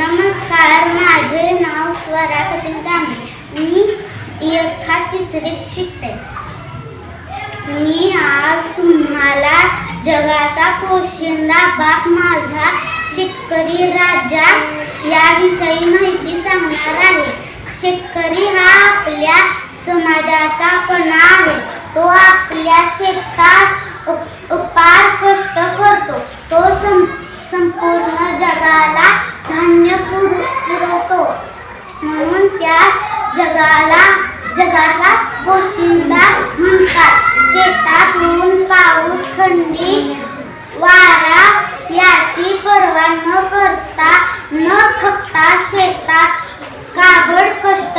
नमस्कार माझे नाव स्वरा सचिन कांबळे. मी इयत्ता तिसरीत शिकते. मी आज तुम्हाला जगाचा पोशिंदा बाप माझा शेतकरी राजा याविषयी माहिती सांगणार आहे. शेतकरी हा आपल्या समाजाचा कणा आहे. तो आपल्या शेतात उप- उपार कष्ट करतो. तो सं संपूर्ण जगाला त्यास जगाला जगाचा पोशिंदा म्हणतात. शेतात ऊन पाऊस थंडी वारा याची पर्वा न करता न थकता शेतात काबड कष्ट